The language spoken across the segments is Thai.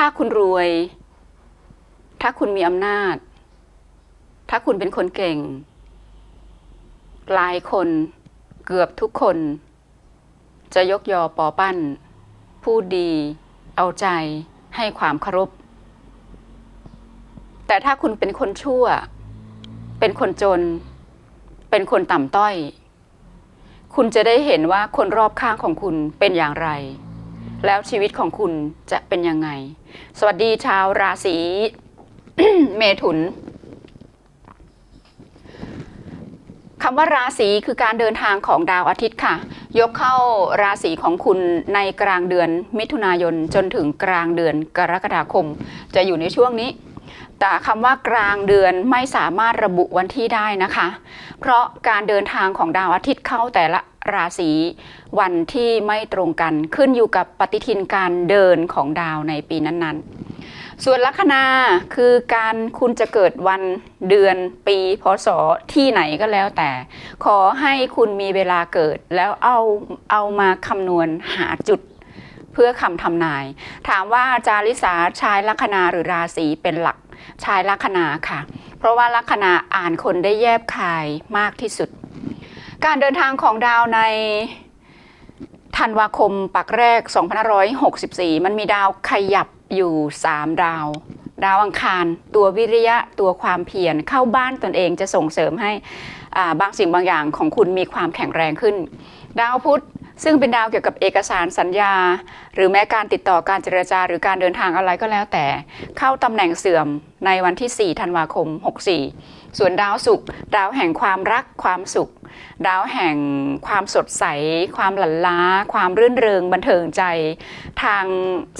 ถ้าคุณรวย ถ้าคุณมีอำนาจ ถ้าคุณเป็นคนเก่ง หลายคนเกือบทุกคน จะยกยอปอปั้น พูดดี เอาใจให้ความเคารพ แต่ถ้าคุณเป็นคนชั่ว เป็นคนจน เป็นคนต่ำต้อย คุณจะได้เห็นว่าคนรอบข้างของคุณเป็นอย่างไร แล้วชีวิตของคุณจะเป็นยังไง สวัสดีชาวราศีเมถุนคำว่าราศีคือการเดินทางของดาวอาทิตย์ค่ะ ยกเข้าราศีของคุณในกลางเดือนมิถุนายนจนถึงกลางเดือนกรกฎาคม จะอยู่ในช่วงนี้ แต่คำว่ากลางเดือนไม่สามารถระบุวันที่ได้นะคะ เพราะการเดินทางของดาวอาทิตย์เข้าแต่ละ ราศีวันที่ไม่ตรงกันขึ้นอยู่กับปฏิทินการเดินของดาวในปีนั้นๆ ส่วนลัคนาคือการคุณจะเกิดวันเดือนปีพศที่ไหนก็แล้วแต่ ขอให้คุณมีเวลาเกิดแล้วเอาเอามาคำนวณหาจุดเพื่อคำทำนาย ถามว่าจาริสาชายลัคนาหรือราศีเป็นหลักชายลัคนาค่ะ เพราะว่าลัคนาอ่านคนได้แยบคายมากที่สุด การเดินทางของดาวในธันวาคมปักแรก 2564 มันมีดาวขยับอยู่ 3 ดาว ดาวอังคาร ตัววิริยะตัวความเพียรเข้าบ้านตนเองจะส่งเสริมให้บางสิ่งบางอย่างของคุณมีความแข็งแรงขึ้น ดาวพุธ ซึ่งเป็นดาวเกี่ยวกับเอกสารสัญญา หรือแม้การติดต่อการเจรจาหรือการเดินทางอะไรก็แล้วแต่ เข้าตำแหน่งเสื่อมในวันที่ 4 ธันวาคม 64 ส่วนดาวศุกร์ดาวแห่งความรักความสุข ดาวแห่งความสดใส ความหลั่นล้า ความรื่นเริงบันเทิงใจ ทาง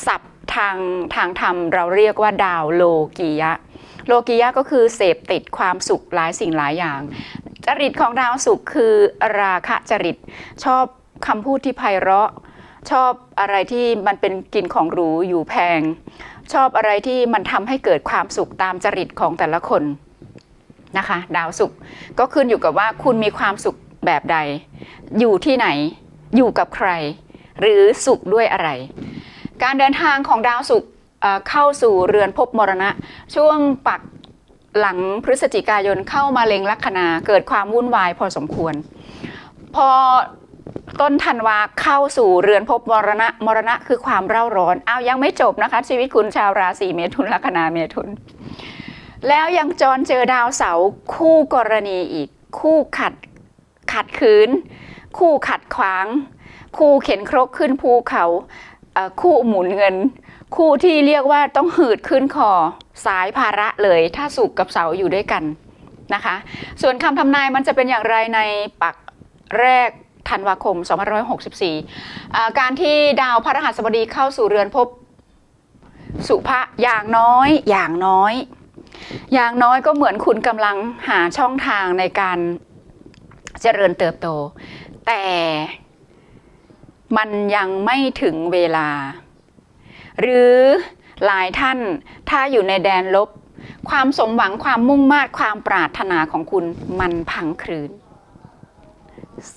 ศัพท์ทางทางธรรมเราเรียกว่าดาวโลกียะ โลกียะก็คือเสพติดความสุขหลายสิ่งหลายอย่างจริตของดาวศุกร์คือราคะจริตชอบ คำพูดที่ไพเราะ ชอบอะไรที่มันเป็นกินของหรูอยู่แพง ชอบอะไรที่มันทำให้เกิดความสุขตามจริตของแต่ละคนนะคะ ดาวศุกร์ก็ขึ้นอยู่กับว่าคุณมีความสุขแบบใด อยู่ที่ไหนอยู่กับใคร หรือสุขด้วยอะไร การเดินทางของดาวศุกร์เอ่อเข้าสู่เรือนภพมรณะ ช่วงปักหลังพฤศจิกายนเข้ามาเล็งลัคนาเกิดความวุ่นวายพอสมควร พอ ต้นธันวาเข้าสู่เรือนภพมรณะมรณะคือความเร่าร้อนเอายังไม่จบนะคะ ชีวิตคุณชาวราศีเมถุนลัคนาเมถุน แล้วยังจรเจอดาวเสาคู่กรณีอีก คู่ขัดขัดขืน คู่ขัดขวาง คู่เข็นครกขึ้นภูเขาคู่หมุนเงิน คู่ที่เรียกว่าต้องหืดขึ้นคอสายภาระเลยถ้าสุกกับเสาอยู่ด้วยกันนะคะ ส่วนคำทำนายมันจะเป็นอย่างไรในปักแรก ธันวาคม 2564 การที่ดาวพระรหัสบดีเข้าสู่เรือนภพสุภะอย่างน้อยอย่างน้อย อย่างน้อยก็เหมือนคุณกำลังหาช่องทางในการเจริญเติบโต แต่มันยังไม่ถึงเวลา หรือหลายท่านถ้าอยู่ในแดนลบ ความสมหวังความมุ่งมา่ความปรารถนาของคุณมันพังคลืน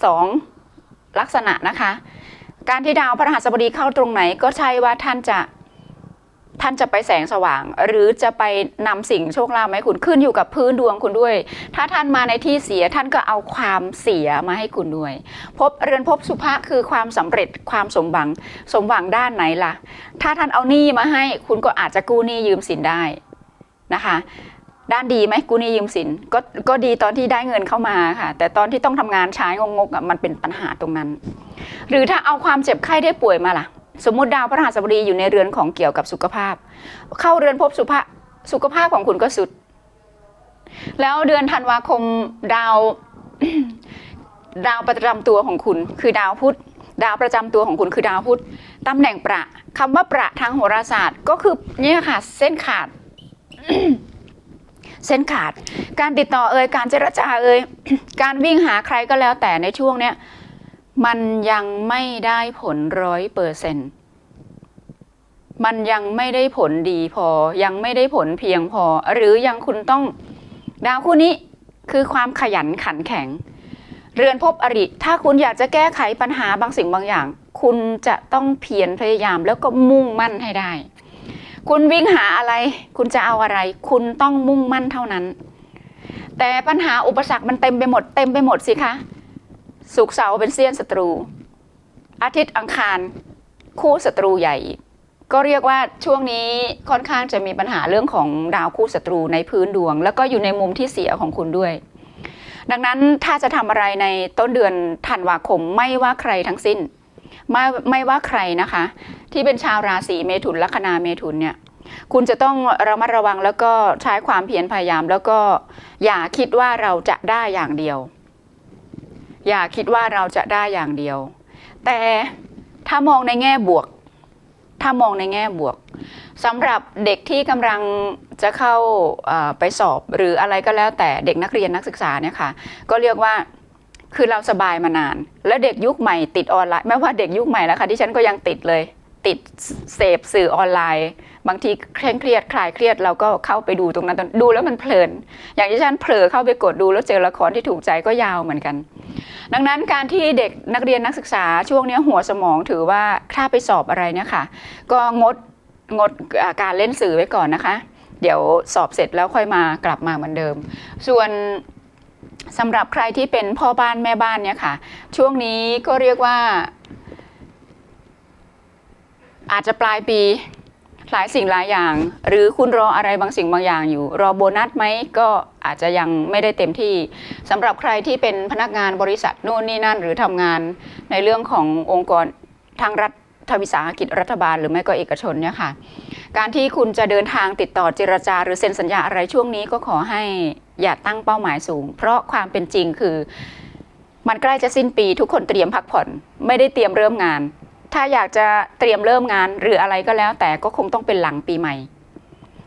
สอง ลักษณะนะคะ การที่ดาวพระหัสบดีเข้าตรงไหนก็ใช่ว่าท่านจะท่านจะไปแสงสว่าง หรือจะไปนำสิ่งโชคลาภมาให้คุณขึ้นอยู่กับพื้นดวงคุณด้วย ถ้าท่านมาในที่เสียท่านก็เอาความเสียมาให้คุณด้วย พบเรือนพบสุภาคือความสำเร็จความสมหวังสมหวังด้านไหนล่ะ ถ้าท่านเอาหนี้มาให้คุณก็อาจจะกู้หนี้ยืมสินได้นะคะ ด้านดีไหมกู้หนี้ยืมสินก็ก็ดีตอนที่ได้เงินเข้ามาค่ะ แต่ตอนที่ต้องทำงานใช้งกๆมันเป็นปัญหาตรงนั้น หรือถ้าเอาความเจ็บไข้ได้ป่วยมาล่ะ สมมติดาวพระรหัสบดีอยู่ในเรือนของเกี่ยวกับสุขภาพ เข้าเรือนภพสุภาสุขภาพของคุณก็สุด แล้วเดือนธันวาคมดาวดาวประจำตัวของคุณ คือดาวพุธดาวประจำตัวของคุณคือดาวพุธตำแหน่งประคำว่าประทางโหราศาสตร์ ก็คือเนี่ยค่ะ เส้นขาด เส้นขาด การติดต่อเอ่ยการเจรจาเอ่ยการวิ่งหาใครก็แล้วแต่ในช่วงเนี้ยมันยังไม่ได้ผลร้อยเปอร์เซ็นต์มันยังไม่ได้ผลดีพอ ยังไม่ได้ผลเพียงพอ หรือยังคุณต้องดาวคู่นี้คือความขยันขันแข็ง เรือนภพอริ ถ้าคุณอยากจะแก้ไขปัญหาบางสิ่งบางอย่าง คุณจะต้องเพียรพยายามแล้วก็มุ่งมั่นให้ได้ คุณวิ่งหาอะไร คุณจะเอาอะไร คุณต้องมุ่งมั่นเท่านั้น แต่ปัญหาอุปสรรคมันเต็มไปหมด เต็มไปหมดสิคะสุกเสาร์เป็นเสี้ยนศัตรู อาทิตย์อังคาร คู่ศัตรูใหญ่ ก็เรียกว่าช่วงนี้ค่อนข้างจะมีปัญหาเรื่องของดาวคู่ศัตรูในพื้นดวง แล้วก็อยู่ในมุมที่เสียของคุณด้วย ดังนั้นถ้าจะทำอะไรในต้นเดือนธันวาคมไม่ว่าใครทั้งสิ้น ไม่ไม่ว่าใครนะคะ ที่เป็นชาวราศีเมถุนลัคนาเมถุนเนี่ยคุณจะต้องระมัดระวังแล้วก็ใช้ความเพียรพยายาม แล้วก็อย่าคิดว่าเราจะได้อย่างเดียว อย่าคิดว่าเราจะได้อย่างเดียว แต่ถ้ามองในแง่บวก ถ้ามองในแง่บวกสำหรับเด็กที่กำลังจะเข้าไปสอบหรืออะไรก็แล้วแต่เด็กนักเรียนนักศึกษาเนี่ยค่ะก็เรียกว่า คือเราสบายมานาน แล้วเด็กยุคใหม่ติดออนไลน์ไม่ว่าเด็กยุคใหม่แล้วค่ะที่ฉันก็ยังติดเลย ติดเสพสื่อออนไลน์ บางทีเคร่งเครียดคลายเครียดเราก็เข้าไปดูตรงนั้นดูแล้วมันเพลิน อย่างที่ฉันเผลอเข้าไปกดดูแล้วเจอละครที่ถูกใจก็ยาวเหมือนกัน ดังนั้นการที่เด็กนักเรียนนักศึกษาช่วงนี้หัวสมองถือว่าถ้าไปสอบอะไรเนี่ยค่ะ ก็งดงดการเล่นสื่อไว้ก่อนนะคะ เดี๋ยวสอบเสร็จแล้วค่อยมากลับมาเหมือนเดิม ส่วน สำหรับใครที่เป็นพ่อบ้านแม่บ้านเนี่ยค่ะ ช่วงนี้ก็เรียกว่า อาจจะปลายปีหลายสิ่งหลายอย่าง หรือคุณรออะไรบางสิ่งบางอย่างอยู่ รอโบนัสไหมก็อาจจะยังไม่ได้เต็มที่สำหรับใครที่เป็นพนักงานบริษัทโน่นนี่นั่น หรือทำงานในเรื่องขององค์กรทางรัฐวิสาหกิจรัฐบาลหรือไม่ก็เอกชนเนี่ยค่ะ การที่คุณจะเดินทางติดต่อเจรจา หรือเซ็นสัญญาอะไรช่วงนี้ก็ขอให้ อย่าตั้งเป้าหมายสูง เพราะความเป็นจริงคือ มันใกล้จะสิ้นปี ทุกคนเตรียมพักผ่อน ไม่ได้เตรียมเริ่มงาน ถ้าอยากจะเตรียมเริ่มงานหรืออะไรก็แล้ว แต่ก็คงต้องเป็นหลังปีใหม่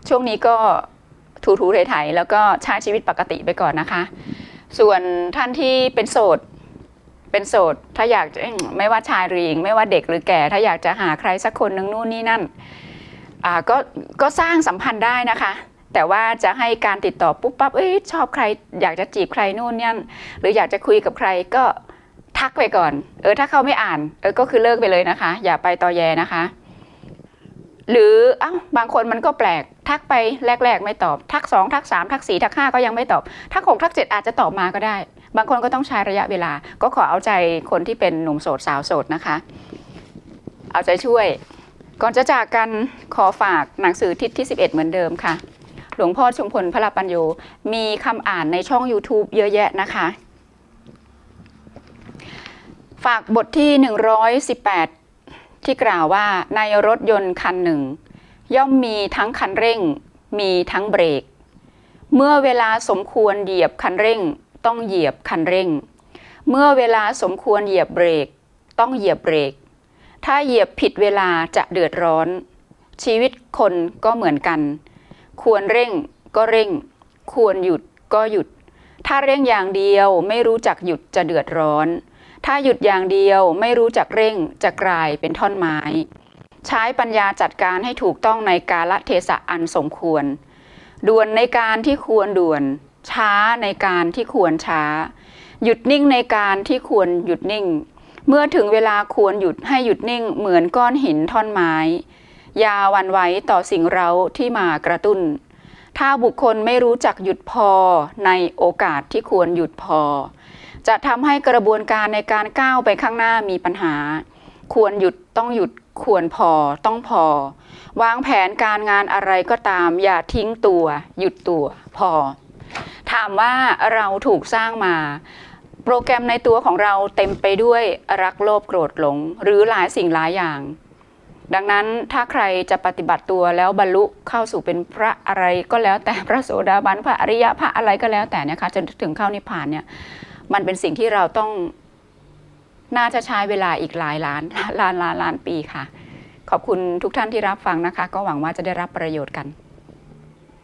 ช่วงนี้ก็ถูถูๆไถๆแล้วก็ใช้ชีวิตปกติไปก่อนนะคะ ส่วนท่านที่เป็นโสดเป็นโสด ถ้าอยากจะไม่ว่าชายหรือหญิง ไม่ว่าเด็กหรือแก่ ถ้าอยากจะหาใครสักคนนึ่งนู่นนี่นั่นก็ก็สร้างสัมพันธ์ได้นะคะ แต่ว่าจะให้การติดต่อปุ๊บปั๊บเอ้ยชอบใคร อยากจะจีบใครนู่นเนี่ยหรืออยากจะคุยกับใครก็ทักไปก่อน เออถ้าเขาไม่อ่านเออก็คือเลิกไปเลยนะคะ อย่าไปตอแยนะคะ หรืออ้าบางคนมันก็แปลกทักไปแรก ๆ ไม่ตอบ ทักสองทักสามทักสี่ทักห้าก็ยังไม่ตอบ ทักหกทักเจ็ดอาจจะตอบมาก็ได้ บางคนก็ต้องใช้ระยะเวลา ก็ขอเอาใจคนที่เป็นหนุ่มโสดสาวโสดนะคะ เอาใจช่วย ก่อนจะจากกันขอฝากหนังสือทิศที่ 11 เหมือนเดิมค่ะ หลวงพ่อชุมพลพระปัญโยมีคำอ่านในช่อง YouTube เยอะแยะนะคะ ฝากบทที่ 118 ที่กล่าวว่าในรถยนต์คันหนึ่ง ย่อมมีทั้งคันเร่ง มีทั้งเบรก เมื่อเวลาสมควรเหยียบคันเร่ง ต้องเหยียบคันเร่ง เมื่อเวลาสมควรเหยียบเบรก ต้องเหยียบเบรก ถ้าเหยียบผิดเวลาจะเดือดร้อน ชีวิตคนก็เหมือนกัน ควรเร่งก็เร่ง ควรหยุดก็หยุด ถ้าเร่งอย่างเดียวไม่รู้จักหยุดจะเดือดร้อน ถ้าหยุดอย่างเดียวไม่รู้จักเร่งจะกลายเป็นท่อนไม้ ใช้ปัญญาจัดการให้ถูกต้องในกาลเทศะอันสมควร ด่วนในการที่ควรด่วน ช้าในการที่ควรช้า หยุดนิ่งในการที่ควรหยุดนิ่ง เมื่อถึงเวลาควรหยุดให้หยุดนิ่งเหมือนก้อนหินท่อนไม้ ยาวันไหวต่อสิ่งเร้าที่มากระตุ้น ถ้าบุคคลไม่รู้จักหยุดพอในโอกาสที่ควรหยุดพอ จะทำให้กระบวนการในการก้าวไปข้างหน้ามีปัญหา ควรหยุดต้องหยุดควรพอต้องพอ วางแผนการงานอะไรก็ตาม อย่าทิ้งตัว หยุดตัวพอ ถามว่าเราถูกสร้างมา โปรแกรมในตัวของเราเต็มไปด้วยรักโลภโกรธหลง หรือหลายสิ่งหลายอย่าง ดังนั้นถ้าใครจะปฏิบัติตัวแล้วบรรลุเข้าสู่เป็นพระอะไรก็แล้วแต่พระโสดาบันพระอริยะพระอะไรก็แล้วแต่นะคะจนถึงเข้านิพพานเนี่ยมันเป็นสิ่งที่เราต้องน่าจะใช้เวลาอีกหลายล้านล้านล้านล้านปีค่ะ ขอบคุณทุกท่านที่รับฟังนะคะ ก็หวังว่าจะได้รับประโยชน์กัน